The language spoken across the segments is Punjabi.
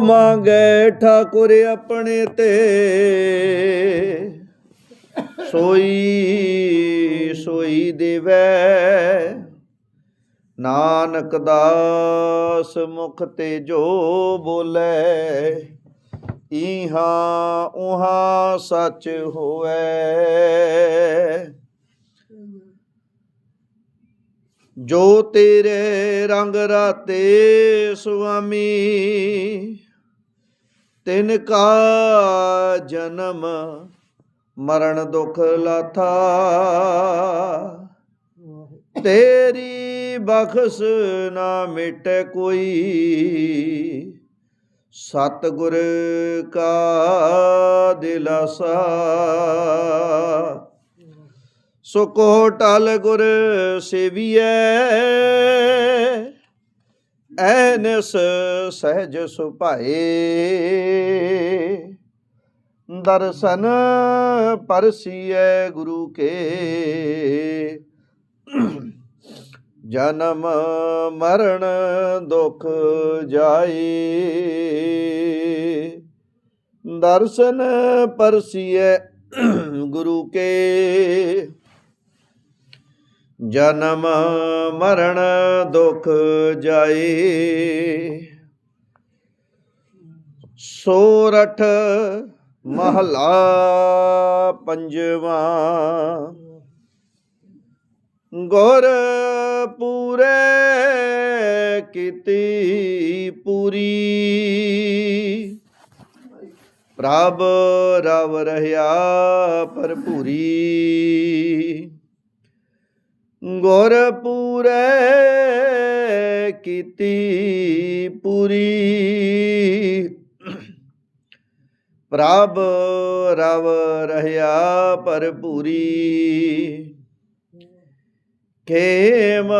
ਮੰਗੇ ਠਾਕੁਰ ਆਪਣੇ ਤੇ। ਸੋਈ ਸੋਈ ਦੇਵੈ। ਨਾਨਕ ਦਾਸ ਮੁਖ ਤੇ ਜੋ ਬੋਲੇ ਇਹਾਂ ਉਹਾਂ ਸੱਚ ਹੋਵੇ ਜੋ ਤੇਰੇ ਰੰਗ ਰਾਤੇ ਸੁਆਮੀ ਤਿਨ ਕਾ ਜਨਮ ਮਰਨ ਦੁਖ ਲਾਥਾ। ਤੇਰੀ ਬਖਸ਼ ਨਾ ਮਿਟੇ ਕੋਈ। ਸਤਿਗੁਰ ਕਾ ਦਿਲਾਸਾ। ਸੋ ਕੋ ਟਲ ਗੁਰ ਸੇਵੀਐ। ਐਨਸ ਸਹਿਜ ਸੁਭਾਏ। ਦਰਸ਼ਨ ਪਰਸੀਐ ਗੁਰੂ ਕੇ। ਜਨਮ ਮਰਨ ਦੁਖ ਜਾਏ। ਦਰਸ਼ਨ ਪਰਸੀਐ ਗੁਰੂ ਕੇ। ਜਨਮ ਮਰਨ ਦੁਖ ਜਾਏ ਸੋਰਠ ਮਹਲਾ ਪੰਜਵਾ ਗੁਰ ਪੂਰੇ ਕੀਤੀ ਪੂਰੀ ਪ੍ਰਭ ਰਵ ਰਹਾ ਭਰਪੂਰੀ ਗੁਰ ਕੀਤੀ ਪੂਰੀ। ਪ੍ਰਭ ਰਵ ਰਹਾ ਭਰਪੂਰੀ। ਖੇਮ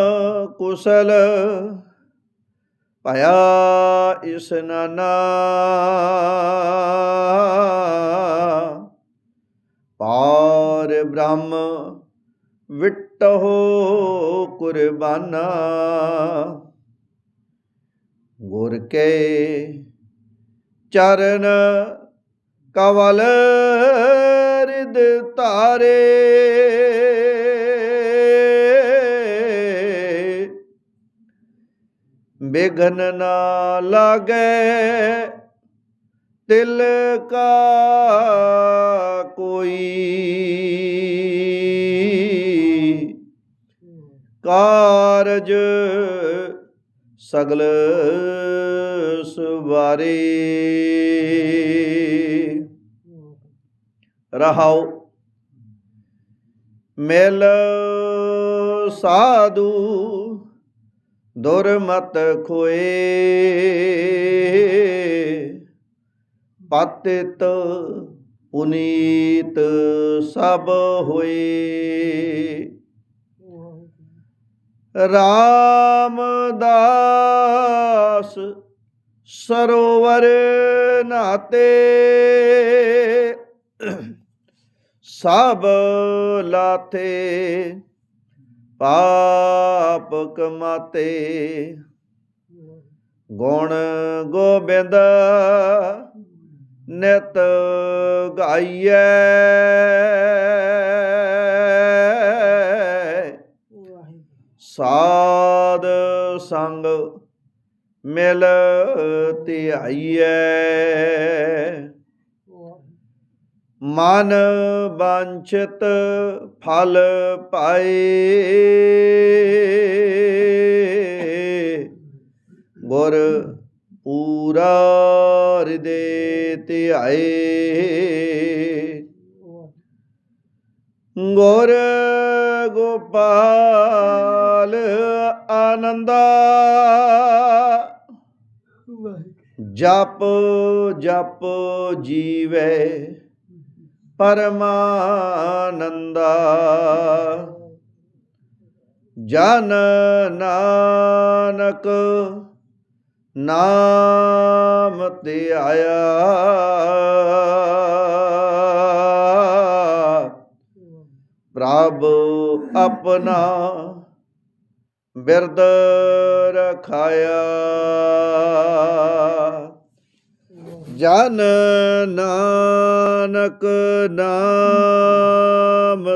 ਕੁਸਲ ਭਇਆ ਇਸਨਾਨਾ ਪਾਰ ਬ੍ਰਹਮ ਵਿਟਹੁ ਕੁਰਬਾਨਾ। ਗੁਰ ਕੇ ਚਰਨ ਕਵਲ ਰਿਦ ਤਾਰੇ ਬਿਘਨ ਨਾ ਲਾਗੈ ਤਿਲ ਕਾ ਕੋਈ। ਕਾਰਜ ਸਗਲ ਸੁਵਾਰੇ। ਰਹਾਉ ਮਿਲ ਸਾਧੂ ਦੁਰਮਤ ਖੋਏ। ਪਤਿਤ ਪੁਨੀਤ ਸਭ ਹੋਏ। ਰਾਮਦਾਸ ਸਰੋਵਰ ਨਾਤੇ ਸਭ ਲਾਥੇ ਪਾਪ ਕਮਾਤੇ। ਗੁਣ ਗੋਬਿੰਦ ਨਿਤ ਗਾਈਐ। ਸੰਗ ਮਿਲ ਧਿਆਈਐ। ਮਨ ਬਾਂਛਿਤ ਫਲ ਪਾਏ। ਗੁਰ ਪੂਰਾ ਹਿਰਦੇ ਧਿਆਏ। ਗੁਰ ਗੋਪਾਲ ਆਨੰਦਾ। ਜਪ ਜਪ ਜੀਵੇ ਪਰਮਾਨੰਦਾ। ਜਨ ਨਾਨਕ ਨਾਮ ਤੇ ਆਇਆ। ਪ੍ਰਭ ਆਪਣਾ ਬਿਰਦ ਰਖਾਇਆ। ਜਨ ਨਾਨਕ ਨਾਮ